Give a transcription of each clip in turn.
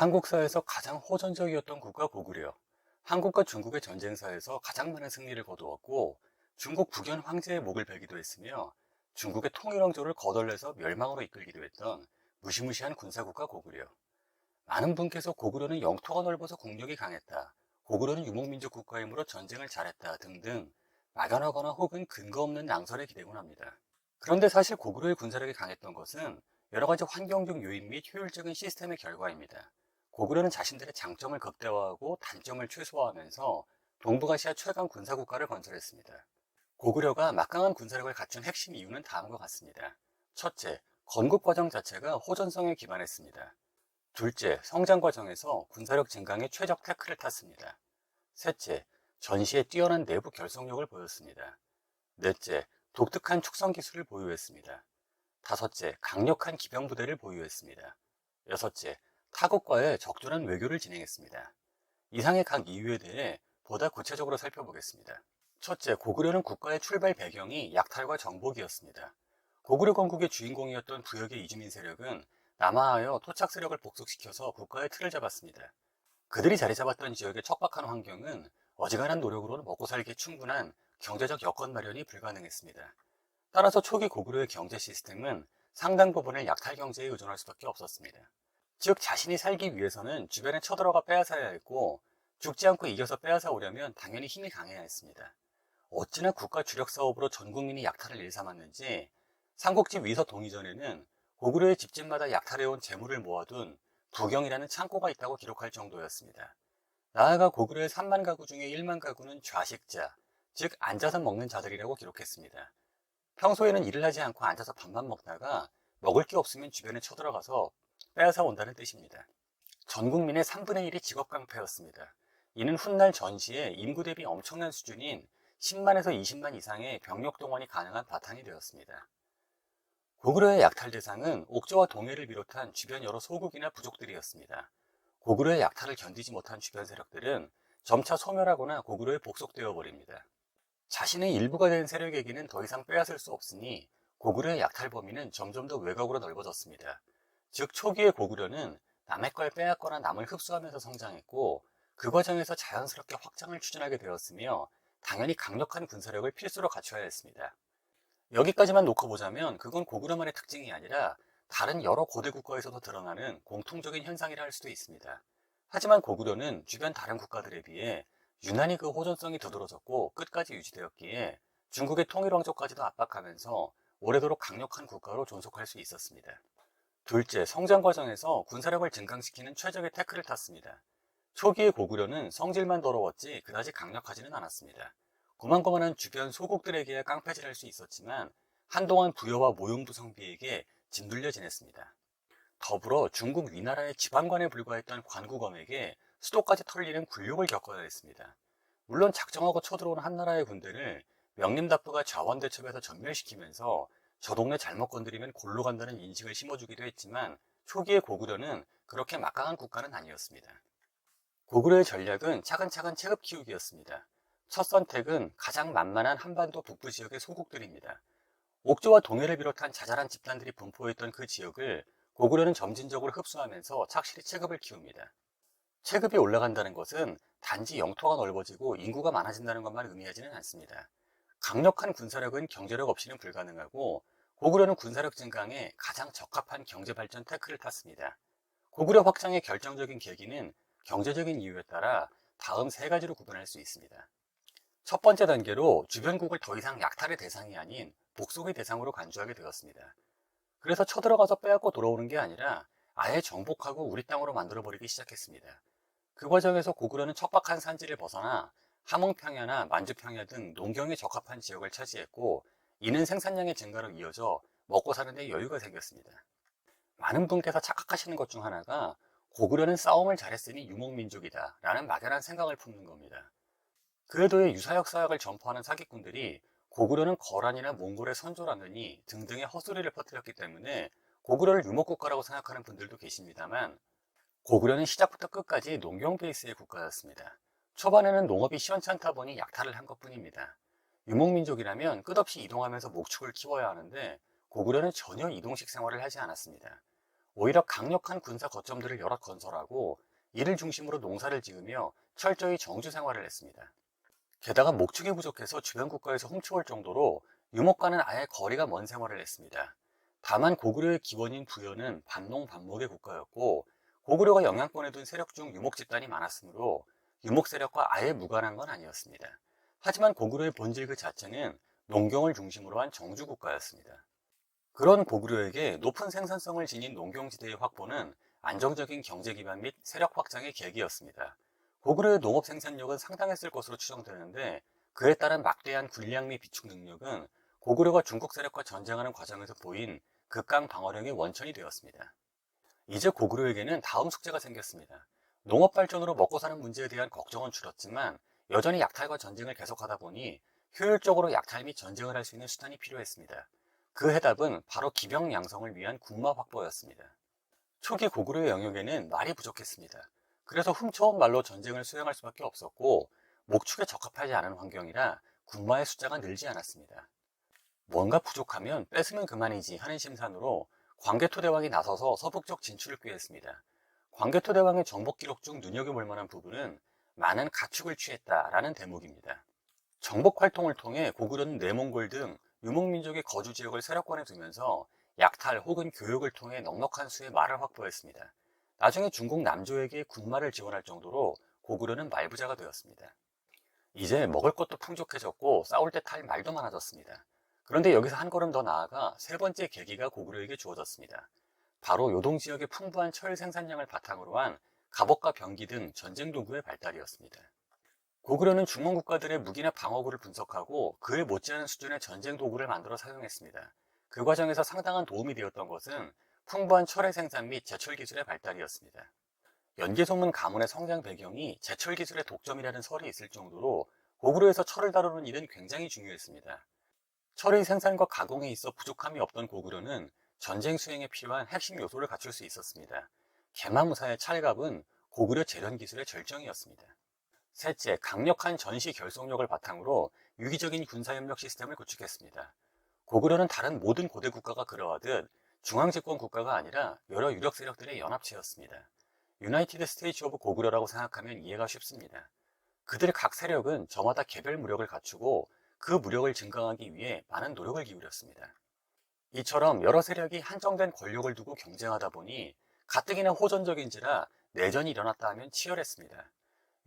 한국사에서 가장 호전적이었던 국가 고구려. 한국과 중국의 전쟁사에서 가장 많은 승리를 거두었고 중국 북연 황제의 목을 베기도 했으며 중국의 통일왕조를 거덜내서 멸망으로 이끌기도 했던 무시무시한 군사국가 고구려. 많은 분께서 고구려는 영토가 넓어서 국력이 강했다. 고구려는 유목민족 국가이므로 전쟁을 잘했다 등등 막연하거나 혹은 근거 없는 낭설에 기대곤 합니다. 그런데 사실 고구려의 군사력이 강했던 것은 여러 가지 환경적 요인 및 효율적인 시스템의 결과입니다. 고구려는 자신들의 장점을 극대화하고 단점을 최소화하면서 동북아시아 최강 군사국가를 건설했습니다. 고구려가 막강한 군사력을 갖춘 핵심 이유는 다음과 같습니다. 첫째, 건국 과정 자체가 호전성에 기반했습니다. 둘째, 성장 과정에서 군사력 증강에 최적 태클을 탔습니다. 셋째, 전시에 뛰어난 내부 결속력을 보였습니다. 넷째, 독특한 축성 기술을 보유했습니다. 다섯째, 강력한 기병 부대를 보유했습니다. 여섯째, 타국과의 적절한 외교를 진행했습니다. 이상의 각 이유에 대해 보다 구체적으로 살펴보겠습니다. 첫째, 고구려는 국가의 출발 배경이 약탈과 정복이었습니다. 고구려 건국의 주인공이었던 부역의 이주민 세력은 남하하여 토착 세력을 복속시켜서 국가의 틀을 잡았습니다. 그들이 자리 잡았던 지역의 척박한 환경은 어지간한 노력으로는 먹고 살기에 충분한 경제적 여건 마련이 불가능했습니다. 따라서 초기 고구려의 경제 시스템은 상당 부분을 약탈 경제에 의존할 수밖에 없었습니다. 즉 자신이 살기 위해서는 주변에 쳐들어가 빼앗아야 했고 죽지 않고 이겨서 빼앗아 오려면 당연히 힘이 강해야 했습니다. 어찌나 국가 주력 사업으로 전 국민이 약탈을 일삼았는지 삼국지 위서 동의 전에는 고구려의 집집마다 약탈해온 재물을 모아둔 부경이라는 창고가 있다고 기록할 정도였습니다. 나아가 고구려의 3만 가구 중에 1만 가구는 좌식자, 즉 앉아서 먹는 자들이라고 기록했습니다. 평소에는 일을 하지 않고 앉아서 밥만 먹다가 먹을 게 없으면 주변에 쳐들어가서 빼앗아 온다는 뜻입니다. 전 국민의 3분의 1이 직업 깡패였습니다. 이는 훗날 전시에 인구 대비 엄청난 수준인 10만에서 20만 이상의 병력 동원이 가능한 바탕이 되었습니다. 고구려의 약탈 대상은 옥저와 동해를 비롯한 주변 여러 소국이나 부족들이었습니다. 고구려의 약탈을 견디지 못한 주변 세력들은 점차 소멸하거나 고구려에 복속되어 버립니다. 자신의 일부가 된 세력에게는 더 이상 빼앗을 수 없으니 고구려의 약탈 범위는 점점 더 외곽으로 넓어졌습니다. 즉 초기의 고구려는 남의 걸 빼앗거나 남을 흡수하면서 성장했고 그 과정에서 자연스럽게 확장을 추진하게 되었으며 당연히 강력한 군사력을 필수로 갖춰야 했습니다. 여기까지만 놓고 보자면 그건 고구려만의 특징이 아니라 다른 여러 고대 국가에서도 드러나는 공통적인 현상이라 할 수도 있습니다. 하지만 고구려는 주변 다른 국가들에 비해 유난히 그 호전성이 두드러졌고 끝까지 유지되었기에 중국의 통일왕조까지도 압박하면서 오래도록 강력한 국가로 존속할 수 있었습니다. 둘째, 성장 과정에서 군사력을 증강시키는 최적의 태클을 탔습니다. 초기의 고구려는 성질만 더러웠지 그다지 강력하지는 않았습니다. 고만고만한 주변 소국들에게 깡패질할 수 있었지만 한동안 부여와 모용부 성비에게 짓눌려 지냈습니다. 더불어 중국 위나라의 지방관에 불과했던 관구검에게 수도까지 털리는 굴욕을 겪어야 했습니다. 물론 작정하고 쳐들어온 한나라의 군대를 명림답부가 자원대첩에서 전멸시키면서 저 동네 잘못 건드리면 골로 간다는 인식을 심어주기도 했지만 초기의 고구려는 그렇게 막강한 국가는 아니었습니다. 고구려의 전략은 차근차근 체급 키우기였습니다. 첫 선택은 가장 만만한 한반도 북부 지역의 소국들입니다. 옥조와 동해를 비롯한 자잘한 집단들이 분포했던 그 지역을 고구려는 점진적으로 흡수하면서 착실히 체급을 키웁니다. 체급이 올라간다는 것은 단지 영토가 넓어지고 인구가 많아진다는 것만 의미하지는 않습니다. 강력한 군사력은 경제력 없이는 불가능하고 고구려는 군사력 증강에 가장 적합한 경제 발전 태클을 탔습니다. 고구려 확장의 결정적인 계기는 경제적인 이유에 따라 다음 세 가지로 구분할 수 있습니다. 첫 번째 단계로 주변국을 더 이상 약탈의 대상이 아닌 복속의 대상으로 간주하게 되었습니다. 그래서 쳐들어가서 빼앗고 돌아오는 게 아니라 아예 정복하고 우리 땅으로 만들어버리기 시작했습니다. 그 과정에서 고구려는 척박한 산지를 벗어나 함흥평야나 만주평야 등 농경에 적합한 지역을 차지했고 이는 생산량의 증가로 이어져 먹고 사는 데 여유가 생겼습니다. 많은 분께서 착각하시는 것 중 하나가 고구려는 싸움을 잘했으니 유목민족이다 라는 막연한 생각을 품는 겁니다. 그에도의 유사역사학을 전파하는 사기꾼들이 고구려는 거란이나 몽골의 선조라느니 등등의 헛소리를 퍼뜨렸기 때문에 고구려를 유목국가라고 생각하는 분들도 계십니다만 고구려는 시작부터 끝까지 농경 베이스의 국가였습니다. 초반에는 농업이 시원찮다 보니 약탈을 한 것뿐입니다. 유목민족이라면 끝없이 이동하면서 목축을 키워야 하는데 고구려는 전혀 이동식 생활을 하지 않았습니다. 오히려 강력한 군사 거점들을 여러 건설하고 이를 중심으로 농사를 지으며 철저히 정주 생활을 했습니다. 게다가 목축이 부족해서 주변 국가에서 훔쳐올 정도로 유목과는 아예 거리가 먼 생활을 했습니다. 다만 고구려의 기원인 부여는 반농 반목의 국가였고 고구려가 영향권에 둔 세력 중 유목 집단이 많았으므로 유목 세력과 아예 무관한 건 아니었습니다. 하지만 고구려의 본질 그 자체는 농경을 중심으로 한 정주 국가였습니다. 그런 고구려에게 높은 생산성을 지닌 농경지대의 확보는 안정적인 경제 기반 및 세력 확장의 계기였습니다. 고구려의 농업 생산력은 상당했을 것으로 추정되는데 그에 따른 막대한 군량 및 비축 능력은 고구려가 중국 세력과 전쟁하는 과정에서 보인 극강 방어력의 원천이 되었습니다. 이제 고구려에게는 다음 숙제가 생겼습니다. 농업 발전으로 먹고 사는 문제에 대한 걱정은 줄었지만 여전히 약탈과 전쟁을 계속하다 보니 효율적으로 약탈 및 전쟁을 할 수 있는 수단이 필요했습니다. 그 해답은 바로 기병 양성을 위한 군마 확보였습니다. 초기 고구려의 영역에는 말이 부족했습니다. 그래서 훔쳐온 말로 전쟁을 수행할 수밖에 없었고 목축에 적합하지 않은 환경이라 군마의 숫자가 늘지 않았습니다. 뭔가 부족하면 뺏으면 그만이지 하는 심산으로 광개토대왕이 나서서 서북쪽 진출을 꾀했습니다. 광개토대왕의 정복 기록 중 눈여겨볼 만한 부분은 많은 가축을 취했다라는 대목입니다. 정복 활동을 통해 고구려는 내몽골 등 유목민족의 거주 지역을 세력권에 두면서 약탈 혹은 교육을 통해 넉넉한 수의 말을 확보했습니다. 나중에 중국 남조에게 군말을 지원할 정도로 고구려는 말부자가 되었습니다. 이제 먹을 것도 풍족해졌고 싸울 때 탈 말도 많아졌습니다. 그런데 여기서 한 걸음 더 나아가 세 번째 계기가 고구려에게 주어졌습니다. 바로 요동 지역의 풍부한 철 생산량을 바탕으로 한 갑옷과 병기 등 전쟁 도구의 발달이었습니다. 고구려는 중원 국가들의 무기나 방어구를 분석하고 그에 못지않은 수준의 전쟁 도구를 만들어 사용했습니다. 그 과정에서 상당한 도움이 되었던 것은 풍부한 철의 생산 및 제철 기술의 발달이었습니다. 연개소문 가문의 성장 배경이 제철 기술의 독점이라는 설이 있을 정도로 고구려에서 철을 다루는 일은 굉장히 중요했습니다. 철의 생산과 가공에 있어 부족함이 없던 고구려는 전쟁 수행에 필요한 핵심 요소를 갖출 수 있었습니다. 개마무사의 찰갑은 고구려 재련 기술의 절정이었습니다. 셋째, 강력한 전시 결속력을 바탕으로 유기적인 군사협력 시스템을 구축했습니다. 고구려는 다른 모든 고대 국가가 그러하듯 중앙집권 국가가 아니라 여러 유력 세력들의 연합체였습니다. 유나이티드 스테이츠 오브 고구려라고 생각하면 이해가 쉽습니다. 그들 각 세력은 저마다 개별 무력을 갖추고 그 무력을 증강하기 위해 많은 노력을 기울였습니다. 이처럼 여러 세력이 한정된 권력을 두고 경쟁하다 보니 가뜩이나 호전적인지라 내전이 일어났다 하면 치열했습니다.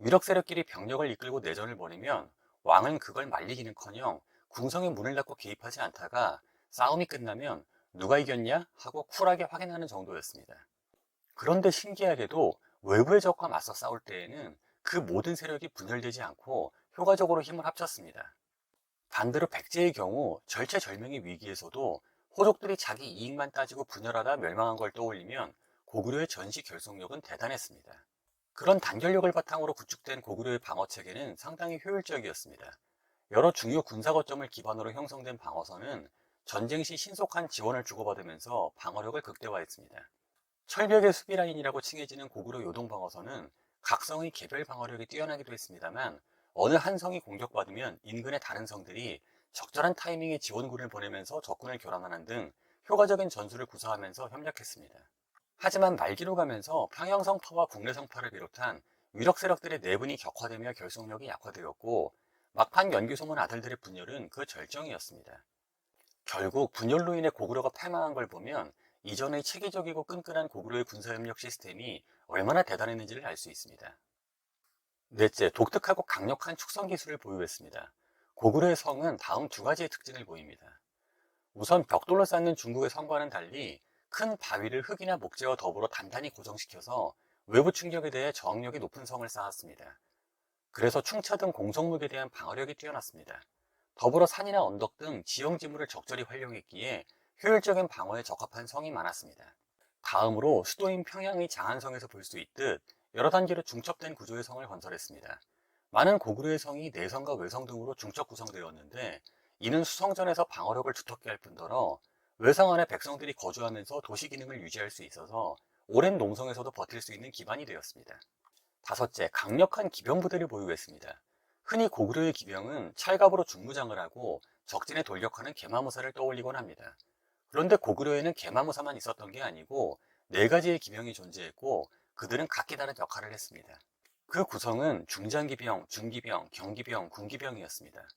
유력 세력끼리 병력을 이끌고 내전을 벌이면 왕은 그걸 말리기는커녕 궁성의 문을 닫고 개입하지 않다가 싸움이 끝나면 누가 이겼냐 하고 쿨하게 확인하는 정도였습니다. 그런데 신기하게도 외부의 적과 맞서 싸울 때에는 그 모든 세력이 분열되지 않고 효과적으로 힘을 합쳤습니다. 반대로 백제의 경우 절체절명의 위기에서도 호족들이 자기 이익만 따지고 분열하다 멸망한 걸 떠올리면 고구려의 전시 결속력은 대단했습니다. 그런 단결력을 바탕으로 구축된 고구려의 방어 체계는 상당히 효율적이었습니다. 여러 중요 군사 거점을 기반으로 형성된 방어선은 전쟁 시 신속한 지원을 주고받으면서 방어력을 극대화했습니다. 철벽의 수비 라인이라고 칭해지는 고구려 요동 방어선은 각 성의 개별 방어력이 뛰어나기도 했습니다만 어느 한 성이 공격받으면 인근의 다른 성들이 적절한 타이밍에 지원군을 보내면서 적군을 교란하는 등 효과적인 전술을 구사하면서 협력했습니다. 하지만 말기로 가면서 평양 성파와 국내 성파를 비롯한 위력 세력들의 내분이 격화되며 결속력이 약화되었고 막판 연규소문 아들들의 분열은 그 절정이었습니다. 결국 분열로 인해 고구려가 패망한 걸 보면 이전의 체계적이고 끈끈한 고구려의 군사협력 시스템이 얼마나 대단했는지를 알 수 있습니다. 넷째, 독특하고 강력한 축성 기술을 보유했습니다. 고구려의 성은 다음 두 가지의 특징을 보입니다. 우선 벽돌로 쌓는 중국의 성과는 달리 큰 바위를 흙이나 목재와 더불어 단단히 고정시켜서 외부 충격에 대해 저항력이 높은 성을 쌓았습니다. 그래서 충차 등 공성물에 대한 방어력이 뛰어났습니다. 더불어 산이나 언덕 등 지형 지물을 적절히 활용했기에 효율적인 방어에 적합한 성이 많았습니다. 다음으로 수도인 평양의 장안성에서 볼 수 있듯 여러 단계로 중첩된 구조의 성을 건설했습니다. 많은 고구려의 성이 내성과 외성 등으로 중첩 구성되었는데 이는 수성전에서 방어력을 두텁게 할 뿐더러 외성 안에 백성들이 거주하면서 도시 기능을 유지할 수 있어서 오랜 농성에서도 버틸 수 있는 기반이 되었습니다. 다섯째, 강력한 기병 부대를 보유했습니다. 흔히 고구려의 기병은 찰갑으로 중무장을 하고 적진에 돌격하는 개마무사를 떠올리곤 합니다. 그런데 고구려에는 개마무사만 있었던 게 아니고 네 가지의 기병이 존재했고 그들은 각기 다른 역할을 했습니다. 그 구성은 중장기병, 중기병, 경기병, 군기병이었습니다.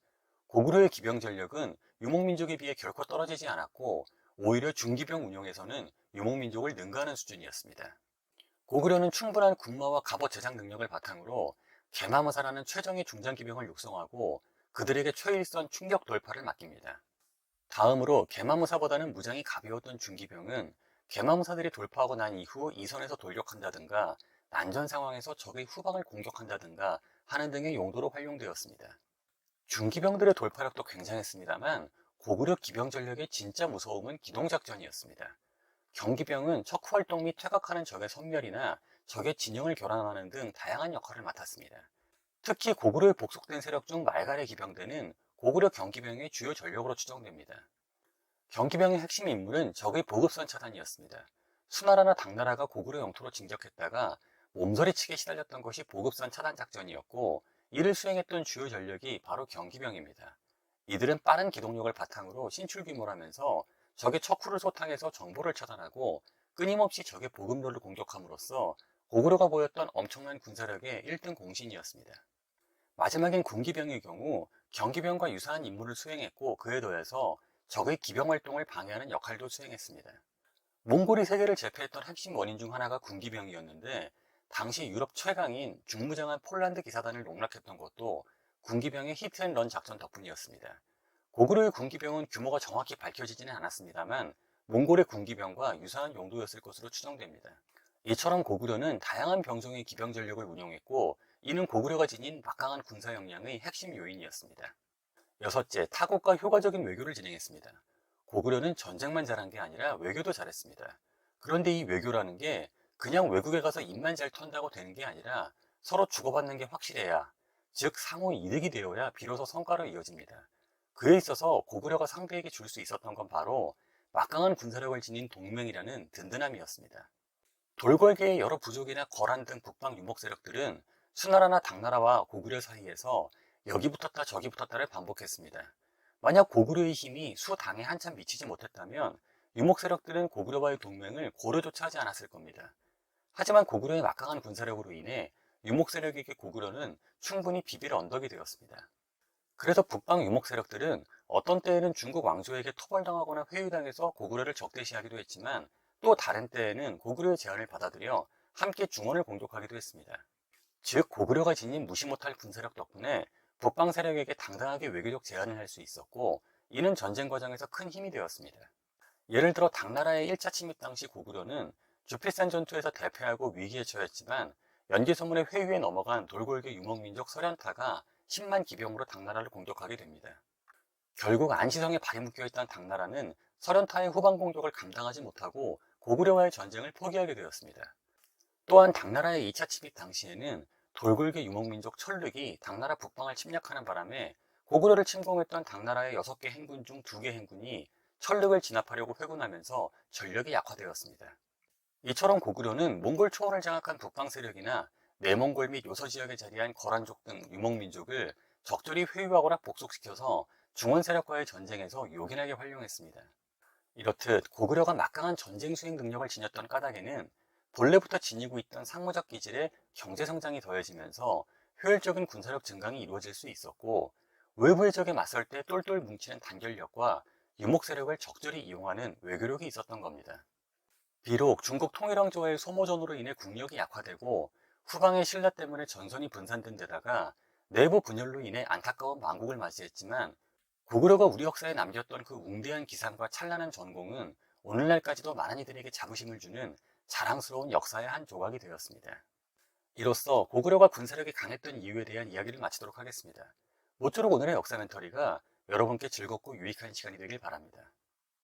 고구려의 기병 전력은 유목민족에 비해 결코 떨어지지 않았고 오히려 중기병 운용에서는 유목민족을 능가하는 수준이었습니다. 고구려는 충분한 군마와 갑옷 제작 능력을 바탕으로 개마무사라는 최정의 중장기병을 육성하고 그들에게 최일선 충격 돌파를 맡깁니다. 다음으로 개마무사보다는 무장이 가벼웠던 중기병은 개마무사들이 돌파하고 난 이후 이선에서 돌격한다든가 난전 상황에서 적의 후방을 공격한다든가 하는 등의 용도로 활용되었습니다. 중기병들의 돌파력도 굉장했습니다만 고구려 기병 전력의 진짜 무서움은 기동작전이었습니다. 경기병은 척후 활동 및 퇴각하는 적의 섬멸이나 적의 진영을 교란하는 등 다양한 역할을 맡았습니다. 특히 고구려에 복속된 세력 중 말갈의 기병대는 고구려 경기병의 주요 전력으로 추정됩니다. 경기병의 핵심 임무는 적의 보급선 차단이었습니다. 수나라나 당나라가 고구려 영토로 진격했다가 몸서리치게 시달렸던 것이 보급선 차단 작전이었고 이를 수행했던 주요 전력이 바로 경기병입니다. 이들은 빠른 기동력을 바탕으로 신출 규모하면서 적의 척후를 소탕해서 정보를 차단하고 끊임없이 적의 보급로를 공격함으로써 고구려가 보였던 엄청난 군사력의 1등 공신이었습니다. 마지막엔 군기병의 경우 경기병과 유사한 임무를 수행했고 그에 더해서 적의 기병 활동을 방해하는 역할도 수행했습니다. 몽골이 세계를 제패했던 핵심 원인 중 하나가 군기병이었는데 당시 유럽 최강인 중무장한 폴란드 기사단을 농락했던 것도 군기병의 히트앤런 작전 덕분이었습니다. 고구려의 군기병은 규모가 정확히 밝혀지지는 않았습니다만 몽골의 군기병과 유사한 용도였을 것으로 추정됩니다. 이처럼 고구려는 다양한 병종의 기병 전력을 운용했고 이는 고구려가 지닌 막강한 군사 역량의 핵심 요인이었습니다. 여섯째, 타국과 효과적인 외교를 진행했습니다. 고구려는 전쟁만 잘한 게 아니라 외교도 잘했습니다. 그런데 이 외교라는 게 그냥 외국에 가서 입만 잘 턴다고 되는 게 아니라 서로 주고받는 게 확실해야, 즉 상호 이득이 되어야 비로소 성과로 이어집니다. 그에 있어서 고구려가 상대에게 줄 수 있었던 건 바로 막강한 군사력을 지닌 동맹이라는 든든함이었습니다. 돌궐계의 여러 부족이나 거란 등 북방 유목 세력들은 수나라나 당나라와 고구려 사이에서 여기 붙었다 저기 붙었다를 반복했습니다. 만약 고구려의 힘이 수당에 한참 미치지 못했다면 유목 세력들은 고구려와의 동맹을 고려조차 하지 않았을 겁니다. 하지만 고구려의 막강한 군사력으로 인해 유목 세력에게 고구려는 충분히 비빌 언덕이 되었습니다. 그래서 북방 유목 세력들은 어떤 때에는 중국 왕조에게 토벌당하거나 회유당해서 고구려를 적대시하기도 했지만 또 다른 때에는 고구려의 제안을 받아들여 함께 중원을 공격하기도 했습니다. 즉 고구려가 지닌 무시 못할 군사력 덕분에 북방 세력에게 당당하게 외교적 제안을 할 수 있었고 이는 전쟁 과정에서 큰 힘이 되었습니다. 예를 들어 당나라의 1차 침입 당시 고구려는 주필산 전투에서 대패하고 위기에 처했지만 연기소문의 회유에 넘어간 돌골계 유목민족 설현타가 10만 기병으로 당나라를 공격하게 됩니다. 결국 안시성에 발이 묶여 있던 당나라는 설현타의 후방 공격을 감당하지 못하고 고구려와의 전쟁을 포기하게 되었습니다. 또한 당나라의 2차 침입 당시에는 돌굴계 유목민족 철륵이 당나라 북방을 침략하는 바람에 고구려를 침공했던 당나라의 6개 행군 중 2개 행군이 철륵을 진압하려고 회군하면서 전력이 약화되었습니다. 이처럼 고구려는 몽골 초원을 장악한 북방 세력이나 내몽골 및 요서 지역에 자리한 거란족 등 유목민족을 적절히 회유하거나 복속시켜서 중원 세력과의 전쟁에서 요긴하게 활용했습니다. 이렇듯 고구려가 막강한 전쟁 수행 능력을 지녔던 까닭에는 본래부터 지니고 있던 상무적 기질의 경제 성장이 더해지면서 효율적인 군사력 증강이 이루어질 수 있었고 외부의 적에 맞설 때 똘똘 뭉치는 단결력과 유목 세력을 적절히 이용하는 외교력이 있었던 겁니다. 비록 중국 통일왕조와의 소모전으로 인해 국력이 약화되고 후방의 신라 때문에 전선이 분산된 데다가 내부 분열로 인해 안타까운 망국을 맞이했지만 고구려가 우리 역사에 남겼던 그 웅대한 기상과 찬란한 전공은 오늘날까지도 많은 이들에게 자부심을 주는 자랑스러운 역사의 한 조각이 되었습니다. 이로써 고구려가 군사력이 강했던 이유에 대한 이야기를 마치도록 하겠습니다. 모쪼록 오늘의 역사 멘터리가 여러분께 즐겁고 유익한 시간이 되길 바랍니다.